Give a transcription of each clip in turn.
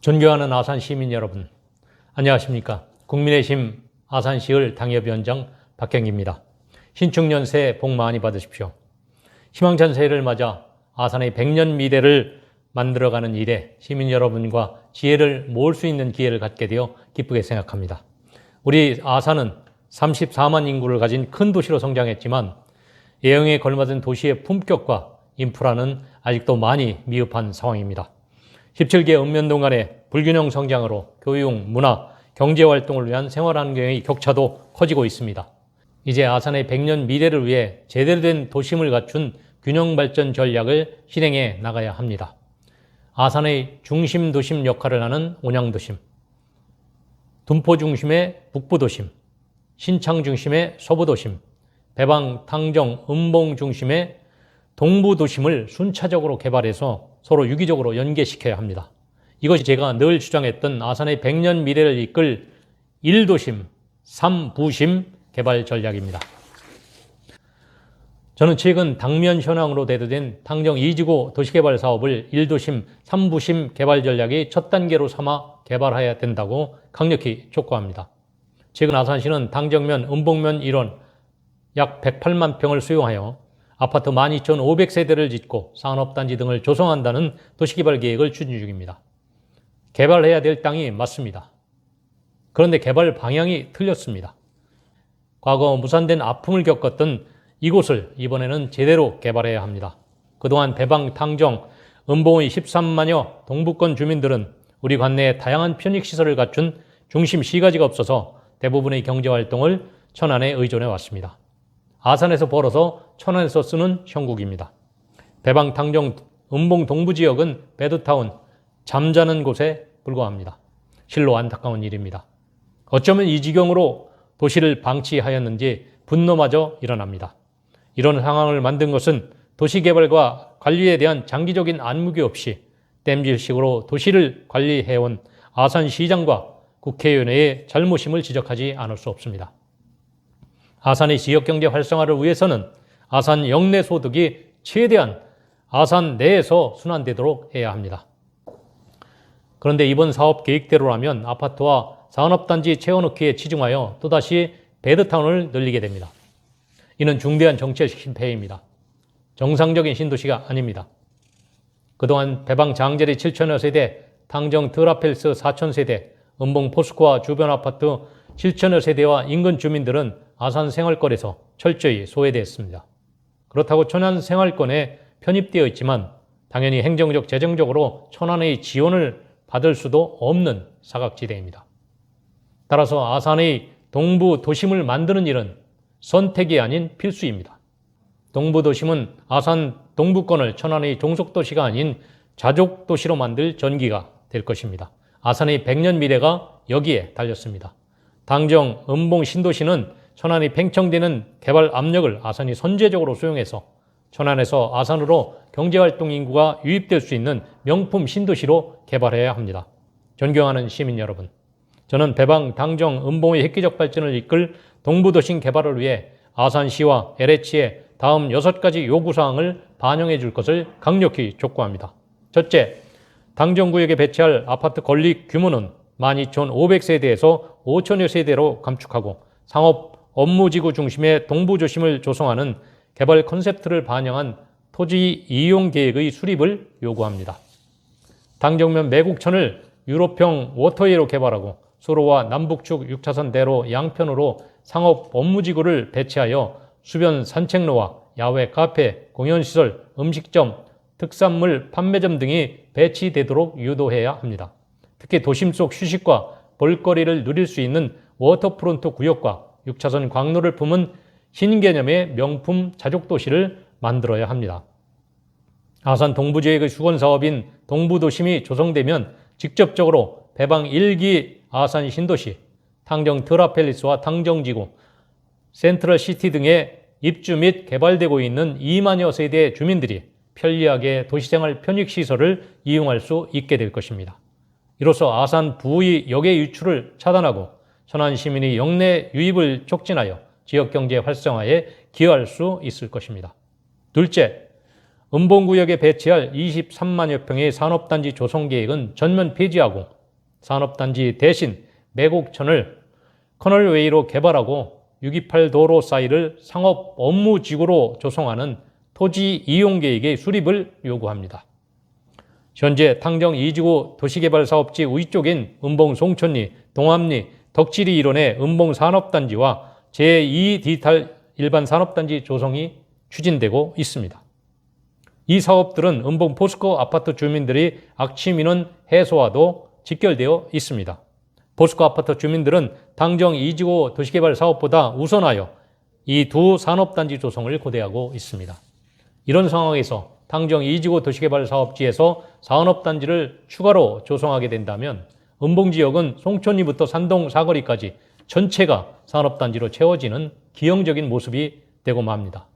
존경하는 아산 시민 여러분, 안녕하십니까? 국민의힘 아산시을 당협위원장 박경기입니다. 신축년 새해 복 많이 받으십시오. 희망찬 새해를 맞아 아산의 100년 미래를 만들어가는 일에 시민 여러분과 지혜를 모을 수 있는 기회를 갖게 되어 기쁘게 생각합니다. 우리 아산은 34만 인구를 가진 큰 도시로 성장했지만 예형에 걸맞은 도시의 품격과 인프라는 아직도 많이 미흡한 상황입니다. 17개 읍면동 간의 불균형 성장으로 교육, 문화, 경제 활동을 위한 생활 환경의 격차도 커지고 있습니다. 이제 아산의 100년 미래를 위해 제대로 된 도심을 갖춘 균형 발전 전략을 실행해 나가야 합니다. 아산의 중심 도심 역할을 하는 온양 도심, 둔포 중심의 북부 도심, 신창 중심의 서부 도심, 배방, 탕정, 음봉 중심의 동부 도심을 순차적으로 개발해서 서로 유기적으로 연계시켜야 합니다. 이것이 제가 늘 주장했던 아산의 100년 미래를 이끌 1도심, 3부심 개발 전략입니다. 저는 최근 당면 현황으로 대두된 당정 2지구 도시개발 사업을 1도심, 3부심 개발 전략의 첫 단계로 삼아 개발해야 된다고 강력히 촉구합니다. 최근 아산시는 당정면, 음봉면 일원 약 108만 평을 수용하여 아파트 12,500세대를 짓고 산업단지 등을 조성한다는 도시개발 계획을 추진 중입니다. 개발해야 될 땅이 맞습니다. 그런데 개발 방향이 틀렸습니다. 과거 무산된 아픔을 겪었던 이곳을 이번에는 제대로 개발해야 합니다. 그동안 배방, 탕정, 음봉의 13만여 동부권 주민들은 우리 관내에 다양한 편익시설을 갖춘 중심 시가지가 없어서 대부분의 경제활동을 천안에 의존해 왔습니다. 아산에서 벌어서 천안에서 쓰는 형국입니다. 배방, 탕정, 음봉 동부 지역은 베드타운, 잠자는 곳에 불과합니다. 실로 안타까운 일입니다. 어쩌면 이 지경으로 도시를 방치하였는지 분노마저 일어납니다. 이런 상황을 만든 것은 도시개발과 관리에 대한 장기적인 안무기 없이 땜질식으로 도시를 관리해온 아산시장과 국회의원의 잘못임을 지적하지 않을 수 없습니다. 아산의 지역 경제 활성화를 위해서는 아산 영내 소득이 최대한 아산 내에서 순환되도록 해야 합니다. 그런데 이번 사업 계획대로라면 아파트와 산업단지 채워넣기에 치중하여 또다시 베드타운을 늘리게 됩니다. 이는 중대한 정책 실패입니다. 정상적인 신도시가 아닙니다. 그동안 배방 장제리 7천여 세대, 탕정 트라펠스 4천 세대, 음봉 포스코와 주변 아파트 7천여 세대와 인근 주민들은 아산 생활권에서 철저히 소외되었습니다. 그렇다고 천안 생활권에 편입되어 있지만 당연히 행정적, 재정적으로 천안의 지원을 받을 수도 없는 사각지대입니다. 따라서 아산의 동부 도심을 만드는 일은 선택이 아닌 필수입니다. 동부 도심은 아산 동부권을 천안의 종속 도시가 아닌 자족 도시로 만들 전기가 될 것입니다. 아산의 100년 미래가 여기에 달렸습니다. 당정, 음봉 신도시는 천안이 팽창되는 개발 압력을 아산이 선제적으로 수용해서 천안에서 아산으로 경제활동 인구가 유입될 수 있는 명품 신도시로 개발해야 합니다. 존경하는 시민 여러분, 저는 배방, 당정, 음봉의 획기적 발전을 이끌 동부도심 개발을 위해 아산시와 LH의 다음 6가지 요구사항을 반영해 줄 것을 강력히 촉구합니다. 첫째, 당정구역에 배치할 아파트 건립 규모는 12,500세대에서 5천여 세대로 감축하고 상업 업무지구 중심의 동부조심을 조성하는 개발 컨셉트를 반영한 토지 이용 계획의 수립을 요구합니다. 당정면 매국천을 유럽형 워터웨이로 개발하고 수로와 남북축 6차선 대로 양편으로 상업 업무지구를 배치하여 수변 산책로와 야외 카페, 공연시설, 음식점, 특산물 판매점 등이 배치되도록 유도해야 합니다. 특히 도심 속 휴식과 볼거리를 누릴 수 있는 워터프론트 구역과 6차선 광로를 품은 신개념의 명품 자족도시를 만들어야 합니다. 아산 동부지역의 수건 사업인 동부도심이 조성되면 직접적으로 배방 1기 아산 신도시, 탕정 트라펠리스와 탕정지구, 센트럴 시티 등의 입주 및 개발되고 있는 2만여 세대의 주민들이 편리하게 도시생활 편익시설을 이용할 수 있게 될 것입니다. 이로써 아산 부의 역의 유출을 차단하고 천안 시민의 영내 유입을 촉진하여 지역 경제 활성화에 기여할 수 있을 것입니다. 둘째, 음봉구역에 배치할 23만여 평의 산업단지 조성 계획은 전면 폐지하고 산업단지 대신 매곡천을 커널웨이로 개발하고 628 도로 사이를 상업 업무지구로 조성하는 토지 이용 계획의 수립을 요구합니다. 현재 탕정 2지구 도시개발 사업지 위쪽인 음봉 송천리, 동암리, 덕지리 일원의 음봉 산업단지와 제2 디지털 일반 산업단지 조성이 추진되고 있습니다. 이 사업들은 음봉 포스코 아파트 주민들이 악취 민원 해소와도 직결되어 있습니다. 포스코 아파트 주민들은 당정 2지구 도시개발 사업보다 우선하여 이 두 산업단지 조성을 고대하고 있습니다. 이런 상황에서 당정 2지구 도시개발 사업지에서 산업단지를 추가로 조성하게 된다면 음봉 지역은 송천리부터 산동 사거리까지 전체가 산업단지로 채워지는 기형적인 모습이 되고 맙니다.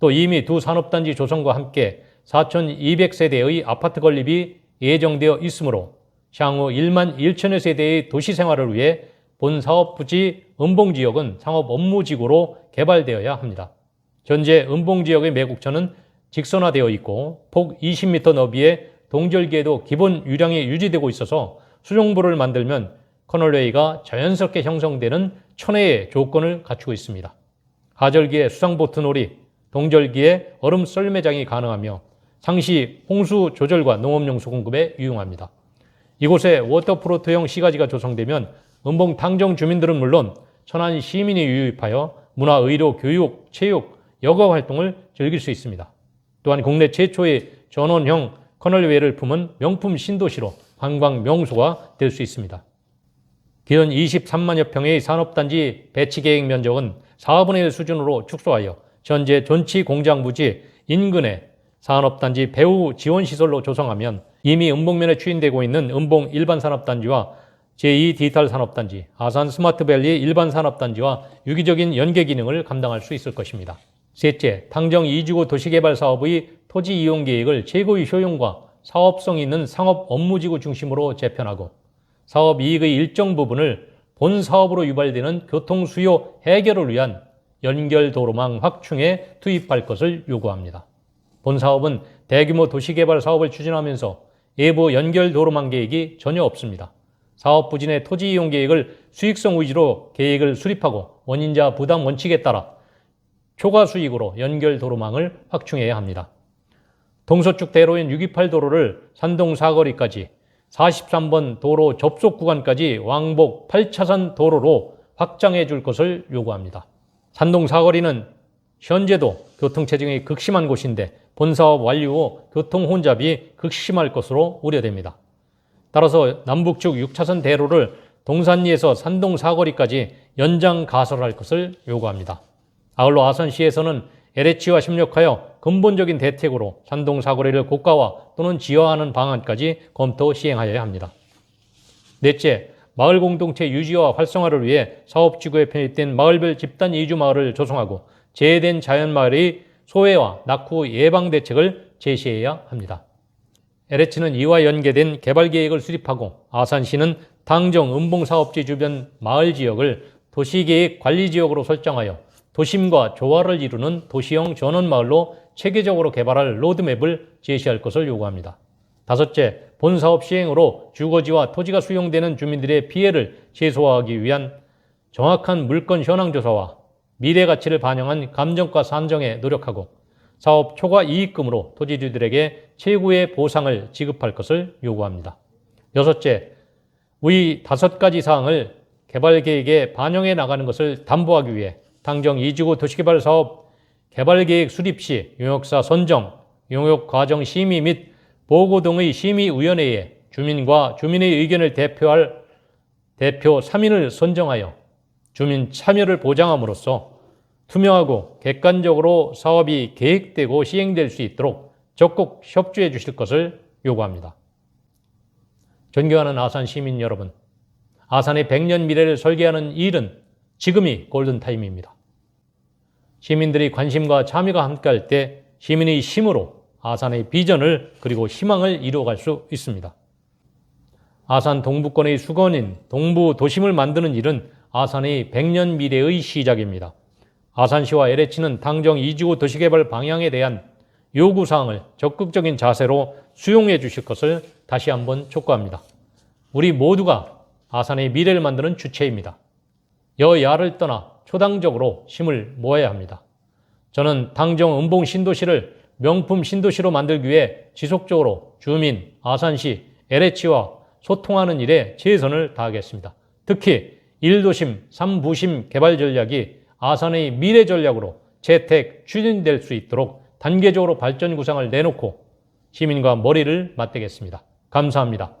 또 이미 두 산업단지 조성과 함께 4,200세대의 아파트 건립이 예정되어 있으므로 향후 1만 1천여 세대의 도시 생활을 위해 본 사업 부지 음봉 지역은 상업 업무 지구로 개발되어야 합니다. 현재 음봉 지역의 매국천은 직선화되어 있고 폭 20m 너비의 동절기에도 기본 유량이 유지되고 있어서 수용부를 만들면 커널웨이가 자연스럽게 형성되는 천혜의 조건을 갖추고 있습니다. 하절기에 수상보트 놀이, 동절기에 얼음 썰매장이 가능하며 상시 홍수 조절과 농업용수 공급에 유용합니다. 이곳에 워터프로트형 시가지가 조성되면 음봉 탕정 주민들은 물론 천안 시민이 유입하여 문화, 의료, 교육, 체육, 여가 활동을 즐길 수 있습니다. 또한 국내 최초의 전원형 커널웨이를 품은 명품 신도시로 관광 명소가 될 수 있습니다. 기존 23만여 평의 산업단지 배치 계획 면적은 4분의 1 수준으로 축소하여 현재 전치 공장 부지 인근에 산업단지 배후 지원시설로 조성하면 이미 음봉면에 추진되고 있는 음봉 일반산업단지와 제2 디지털 산업단지, 아산 스마트밸리 일반산업단지와 유기적인 연계 기능을 감당할 수 있을 것입니다. 셋째, 당정 2주구 도시개발 사업의 토지 이용 계획을 최고의 효용과 사업성 있는 상업 업무지구 중심으로 재편하고 사업 이익의 일정 부분을 본 사업으로 유발되는 교통 수요 해결을 위한 연결 도로망 확충에 투입할 것을 요구합니다. 본 사업은 대규모 도시개발 사업을 추진하면서 외부 연결 도로망 계획이 전혀 없습니다. 사업 부진의 토지 이용 계획을 수익성 위주로 계획을 수립하고 원인자 부담 원칙에 따라 초과 수익으로 연결 도로망을 확충해야 합니다. 동서쪽 대로인 628 도로를 산동 사거리까지 43번 도로 접속 구간까지 왕복 8차선 도로로 확장해 줄 것을 요구합니다. 산동 사거리는 현재도 교통체증이 극심한 곳인데 본사업 완료 후 교통 혼잡이 극심할 것으로 우려됩니다. 따라서 남북측 6차선 대로를 동산리에서 산동 사거리까지 연장 가설할 것을 요구합니다. 아울러 아산시에서는 LH와 협력하여 근본적인 대책으로 산동 사거리를 고가화 또는 지화하는 방안까지 검토 시행하여야 합니다. 넷째, 마을 공동체 유지와 활성화를 위해 사업 지구에 편입된 마을별 집단 이주 마을을 조성하고 재해된 자연 마을의 소외와 낙후 예방 대책을 제시해야 합니다. LH는 이와 연계된 개발 계획을 수립하고 아산시는 당정 음봉 사업지 주변 마을 지역을 도시계획 관리 지역으로 설정하여 도심과 조화를 이루는 도시형 전원 마을로 체계적으로 개발할 로드맵을 제시할 것을 요구합니다. 다섯째, 본 사업 시행으로 주거지와 토지가 수용되는 주민들의 피해를 최소화하기 위한 정확한 물건 현황 조사와 미래 가치를 반영한 감정가 산정에 노력하고 사업 초과 이익금으로 토지주들에게 최고의 보상을 지급할 것을 요구합니다. 여섯째, 위 다섯 가지 사항을 개발 계획에 반영해 나가는 것을 담보하기 위해 당정 이지구 도시개발 사업 개발계획 수립 시 용역사 선정, 용역 과정 심의 및 보고 등의 심의위원회에 주민과 주민의 의견을 대표할 대표 3인을 선정하여 주민 참여를 보장함으로써 투명하고 객관적으로 사업이 계획되고 시행될 수 있도록 적극 협조해 주실 것을 요구합니다. 존경하는 아산 시민 여러분, 아산의 100년 미래를 설계하는 일은 지금이 골든타임입니다. 시민들이 관심과 참여가 함께할 때 시민의 힘으로 아산의 비전을 그리고 희망을 이루어갈 수 있습니다. 아산 동부권의 수건인 동부 도심을 만드는 일은 아산의 100년 미래의 시작입니다. 아산시와 LH는 당정 2지구 도시개발 방향에 대한 요구사항을 적극적인 자세로 수용해 주실 것을 다시 한번 촉구합니다. 우리 모두가 아산의 미래를 만드는 주체입니다. 여야를 떠나 초당적으로 힘을 모아야 합니다. 저는 당정 은봉 신도시를 명품 신도시로 만들기 위해 지속적으로 주민, 아산시, LH와 소통하는 일에 최선을 다하겠습니다. 특히 1도심, 3부심 개발 전략이 아산의 미래 전략으로 재택 추진될 수 있도록 단계적으로 발전 구상을 내놓고 시민과 머리를 맞대겠습니다. 감사합니다.